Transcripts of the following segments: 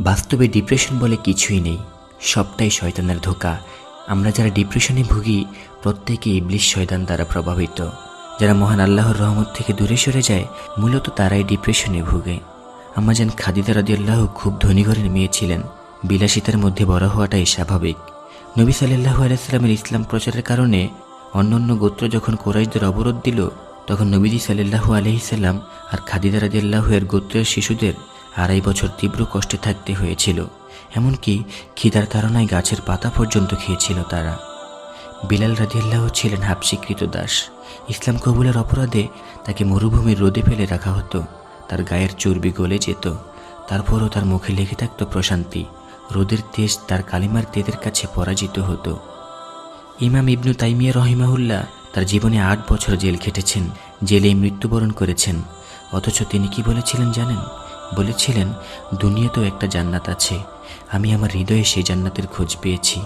বাস্তবে ডিপ্রেশন বলে কিছুই নেই। সবটাই শয়তানের ধোকা। আমরা যারা ডিপ্রেশনে ভুগি, প্রত্যেকে ইবলিশ শয়তান দ্বারা প্রভাবিত। যারা মহান আল্লাহর রহমত থেকে দূরে সরে যায়, মূলত তারাই ডিপ্রেশনে ভুগে। আমাজান খাদিদা রাদিয়াল্লাহ খুব ধনী ঘরের মেয়ে ছিলেন। বিলাসিতার মধ্যে বড় হওয়াটাই স্বাভাবিক। নবী সাল্লাহু আলাইস্লামের ইসলাম প্রচারের কারণে অন্যান্য গোত্র যখন কোরাইশদের অবরোধ দিল, তখন নবীজি সাল্লাহু আলহিসাল্লাম আর খাদিদা রাদিয়াল্লাহু এর গোত্রের শিশুদের আড়াই বছর তীব্র কষ্টে থাকতে হয়েছিল, এমনকি খিদার তাড়নায় গাছের পাতা পর্যন্ত খেয়েছিল তারা। বিলাল রাদিয়াল্লাহ ছিলেন হাবশিকৃত দাস। ইসলাম কবুলের অপরাধে তাকে মরুভূমির রোদে ফেলে রাখা হতো। তার গায়ের চর্বি গলে যেত। তারপরও তার মুখে লেগে থাকত প্রশান্তি। রোদের তেজ তার কালিমার তেদের কাছে পরাজিত হতো। ইমাম ইবনু তাইমিয়া রহিমাহুল্লাহ তার জীবনে আট বছর জেল খেটেছেন জেলে মৃত্যুবরণ করেছেন। অথচ তিনি কি বলেছিলেন জানেন? বলেছিলেন, দুনিয়াতেও একটা জান্নাত আছে। আমি আমার হৃদয়ে সেই জান্নাতের খোঁজ পেয়েছি।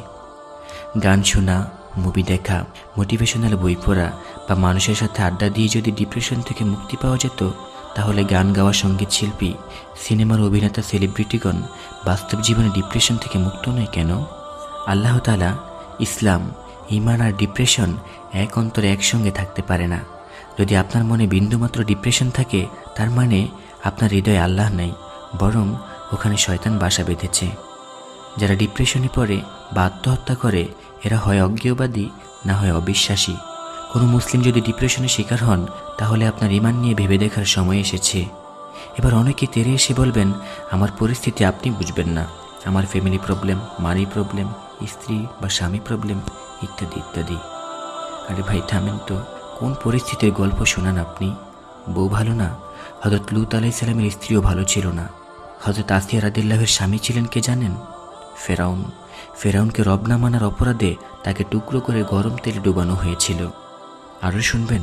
গান শোনা, মুভি দেখা, মোটিভেশনাল বই পড়া বা মানুষের সাথে আড্ডা দিয়ে যদি ডিপ্রেশন থেকে মুক্তি পাওয়া যেত, তাহলে গান গাওয়া সংগীত শিল্পী সিনেমার অভিনেতা, সেলিব্রিটিগণ বাস্তব জীবনে ডিপ্রেশন থেকে মুক্ত নয় কেন? আল্লাহ তালা ইসলাম ইমান আর ডিপ্রেশন এক অন্তরে একসঙ্গে থাকতে পারে না। যদি আপনার মনে বিন্দুমাত্র ডিপ্রেশন থাকে, তার মানে আপনার হৃদয়ে আল্লাহ নেই, বরং ওখানে শয়তান বাসা বেঁধেছে। যারা ডিপ্রেশনে পড়ে বা আত্মহত্যা করে, এরা হয় অজ্ঞেয়বাদী না হয় অবিশ্বাসী। কোনো মুসলিম যদি ডিপ্রেশনের শিকার হন, তাহলে আপনার ইমান নিয়ে ভেবে দেখার সময় এসেছে। এবার অনেকে তেরে এসে বলবেন, আমার পরিস্থিতি আপনি বুঝবেন না। আমার ফ্যামিলি প্রবলেম মানি প্রবলেম স্ত্রী বা স্বামী প্রবলেম ইত্যাদি ইত্যাদি। আরে ভাই, থামেন তো। কোন পরিস্থিতির গল্প শোনান আপনি? বউ ভালো না? হজরত লুত আলাইসাল্লামের স্ত্রীও ভালো ছিল না। হজরত আসিয়া রাদিল্লাহের স্বামী ছিলেন কে জানেন? ফেরাউন। ফেরাউনকে রব না মানার অপরাধে তাকে টুকরো করে গরম তেলে ডুবানো হয়েছিল। আরও শুনবেন,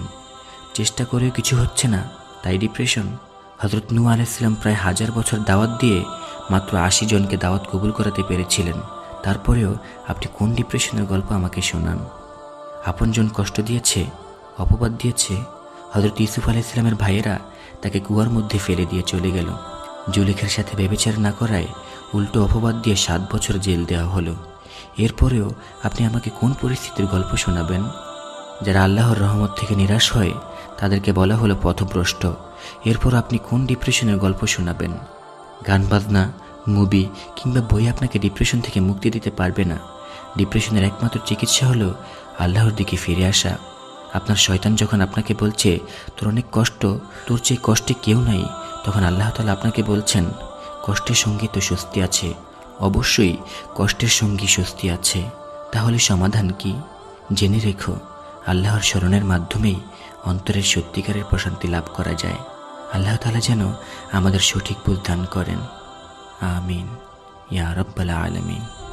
চেষ্টা করেও কিছু হচ্ছে না, তাই ডিপ্রেশন হজরত নু আলাইসাল্লাম প্রায় হাজার বছর দাওয়াত দিয়ে মাত্র আশি জনকে দাওয়াত কবুল করাতে পেরেছিলেন। তারপরেও আপনি কোন ডিপ্রেশনের গল্প আমাকে শোনান? আপনজন কষ্ট দিয়েছে অপবাদ দিয়েছে। হজরত ইউসুফ আলি ইসলামের ভাইয়েরা তাকে কুয়ার মধ্যে ফেলে দিয়ে চলে গেল। জুলেখের সাথে বেবেচার না করায় উল্টো অপবাদ দিয়ে সাত বছর জেল দেওয়া হলো। এরপরেও আপনি আমাকে কোন পরিস্থিতির গল্প শোনাবেন? যারা আল্লাহর রহমত থেকে নিরাশ হয়, তাদেরকে বলা হলো পথভ্রষ্ট। এরপর আপনি কোন ডিপ্রেশনের গল্প শোনাবেন? গান বাজনা, মুভি কিংবা বই আপনাকে ডিপ্রেশন থেকে মুক্তি দিতে পারবে না। ডিপ্রেশনের একমাত্র চিকিৎসা হলো আল্লাহর দিকে ফিরে আসা। আপনার শয়তান যখন আপনাকে বলছে, তোর অনেক কষ্ট, তোর চেয়ে কষ্টে কেউ নাই, তখন আল্লাহ তালা আপনাকে বলছেন, কষ্টের সঙ্গে তো স্বস্তি আছে। অবশ্যই কষ্টের সঙ্গী স্বস্তি আছে। তাহলে সমাধান কি? জেনে রেখো, আল্লাহর স্মরণের মাধ্যমেই অন্তরের সত্যিকারের প্রশান্তি লাভ করা যায়। আল্লাহ তালা যেন আমাদের সঠিক বুঝ দান করেন। আমিন। ইয়া রব্বাল আলমিন।